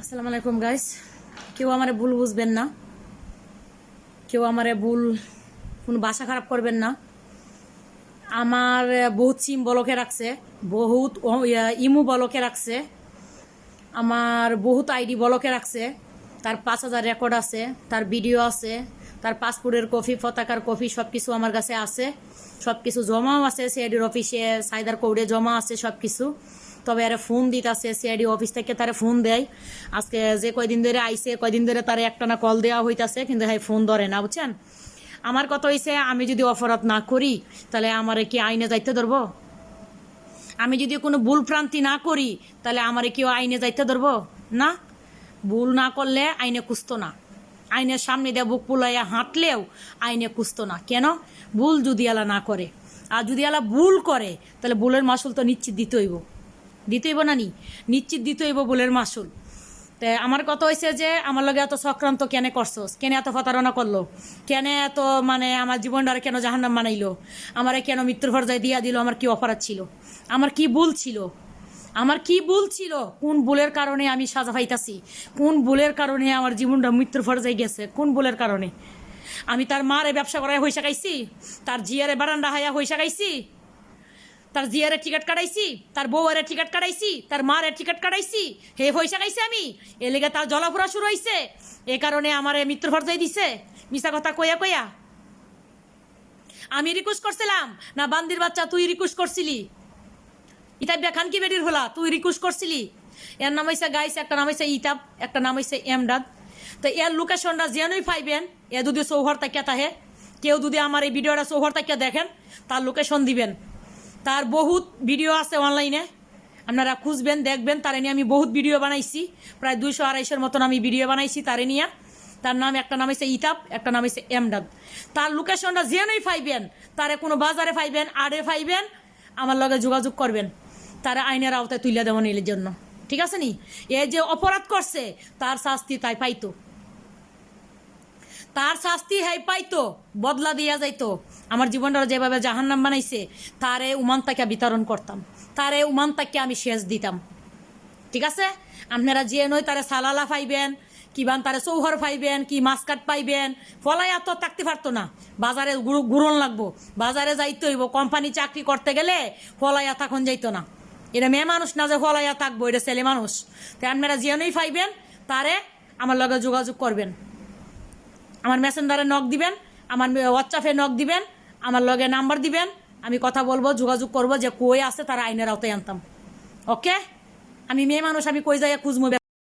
আসসালামু আলাইকুম গাইস কেউ আমারে ভুল বুঝবেন না। কেউ আমারে ভুল, কোনো বাসা খারাপ করবেন না। আমার বহুত সিম বলকে রাখছে, বহুত ইমু বলকে রাখছে। আমার বহুত আইডি বলকে রাখছে। তার পাঁচ হাজার রেকর্ড আছে, তার ভিডিও আছে, তার পাসপোর্টের কপি, পতাকার কপি সব কিছু আমার কাছে আছে। সব কিছু জমাও আছে সিআইডির অফিসে সাইদার কৌড়ে জমা আছে সব কিছু তবে আরে ফোন দিতেছে সিআইডি অফিস থেকে তারা ফোন দেয়। আজকে যে কয়দিন ধরে আইসে কয়দিন ধরে তারে একটানা কল দেওয়া হইতাছে, কিন্তু হ্যাঁ ফোন ধরে না, বুঝছেন? আমার কথা হইছে, আমি যদি অপরাধ না করি, তাহলে আমারে কি আইনে যাইতে ধরবো? আমি যদি কোনো ভুল প্রান্তি না করি, তাহলে আমার কেউ আইনে যাইতে ধরবো? না। ভুল না করলে আইনে কুস্ত না। আইনের সামনে দিয়ে বুক পুলাইয়া হাঁটলেও আইনে কুস্ত না। কেন? ভুল যদি আলা না করে। আর যদি আলা ভুল করে, তাহলে ভুলের মাসুল তো নিশ্চিত দিতে হইব। দিতে হইব না নি? নিশ্চিত দিতে হইব ভুলের মাসুল। তে আমার কথা হয়েছে যে, আমার লগে এত সক্রান্ত কেন করছোস? কেন এত প্রতারণা করল? কেন এত মানে আমার জীবনটারে কেন জাহান্নাম বানাইলো? আমারে কেন মৃত্যুর পর্যায়ে দিয়া দিল? আমার কি অপরাধ ছিল? আমার কি ভুল ছিল? আমার কি ভুল ছিল? কোন ভুলের কারণে আমি সাজা পাইতাছি? কোন ভুলের কারণে আমার জীবনটা মৃত্যুর পর্যায়ে গেছে? কোন ভুলের কারণে? আমি তার মারে ব্যবসা করায় হইসা খাইছি? তার জিয়ারে বারান্দা হাইয়া হইসা খাইছি? তার জিয়ারে টিকিট কাটাইছি, তার বউয়ের টিকিট কাটাইছি, তার মারের টিকিট কাটাইছি, হে পয়সা খাইছে আমি। এ লেগে তার জলাফুরা শুরু হয়েছে এ কারণে আমার মৃত্যুর ভরজাই দিছে। মিশা কথা কইয়া কইয়া। আমি রিকোয়েস্ট করছিলাম, না, বান্দির বাচ্চা, তুই রিকোয়েস্ট করছিলি। ইতাব খান কি বেডির হলা, তুই রিকোয়েস্ট করছিলি। এর নাম হয়েছে গাইস, একটা নাম হয়েছে ইতাব, একটা নাম হয়েছে এমডাদ তো এর লোকেশনটা যেনই পাইবেন, এ যদি চৌহর তাকিয়া তাহে কেউ যদি আমার এই ভিডিওটা চৌহর তাকিয়া দেখেন, তার লোকেশন দিবেন। তার বহুত ভিডিও আছে অনলাইনে। আপনারা খুঁজবেন, দেখবেন, তারে নিয়ে আমি বহুত ভিডিও বানাইছি। প্রায় দুইশো আড়াইশোর মতন আমি ভিডিও বানাইছি তারে নিয়ে। তার নাম, একটা নাম হয়েছে ইতাব একটা নাম হয়েছে এমডাদ তার লোকেশনটা যেনই ফাইবেন তারে কোনো বাজারে ফাইবেন আড়ে ফাইবেন আমার লগে যোগাযোগ করবেন। তারা আইনের আওতায় তুলে দেওয়া নিলের জন্য। ঠিক আছে নি? এ যে অপরাধ করছে, তার শাস্তি তাই পাইতো। তার শাস্তি হ্যাঁ পাইতো, বদলা দিয়া যাইতো। আমার জীবনটা যেভাবে জাহান্নাম বানাইছে, তারে উমান তাকে বিতরণ করতাম। তারে উমান তাকে আমি শেষ দিতাম। ঠিক আছে? আপনারা যে নয় তারে সালালা পাইবেন কিবান তারে চৌহর পাইবেন, কি মাছকাট পাইবেন ফলাই এত থাকতে পারতো না। বাজারে গুড়ন লাগবো, বাজারে যাইতে হইব, কোম্পানি চাকরি করতে গেলে ফলাইয়া তখন যাইতো না। এটা মেয়ে মানুষ না যে ফলাইয়া থাকব, এটা ছেলে মানুষ। তাই আপনারা যে নই পাইবেন, তারে আমার লগে যোগাযোগ করবেন। আমার মেসেঞ্জারে নখ দিবেন, আমার হোয়াটসঅ্যাপে নখ দিবেন আমার লগে নাম্বার দিবেন, আমি কথা বলব, যোগাযোগ করব যে কই আছে তারা আইনের আওতায় আনতাম। ওকে? আমি মেয়ে মানুষ, আমি কই যাই খুঁজবো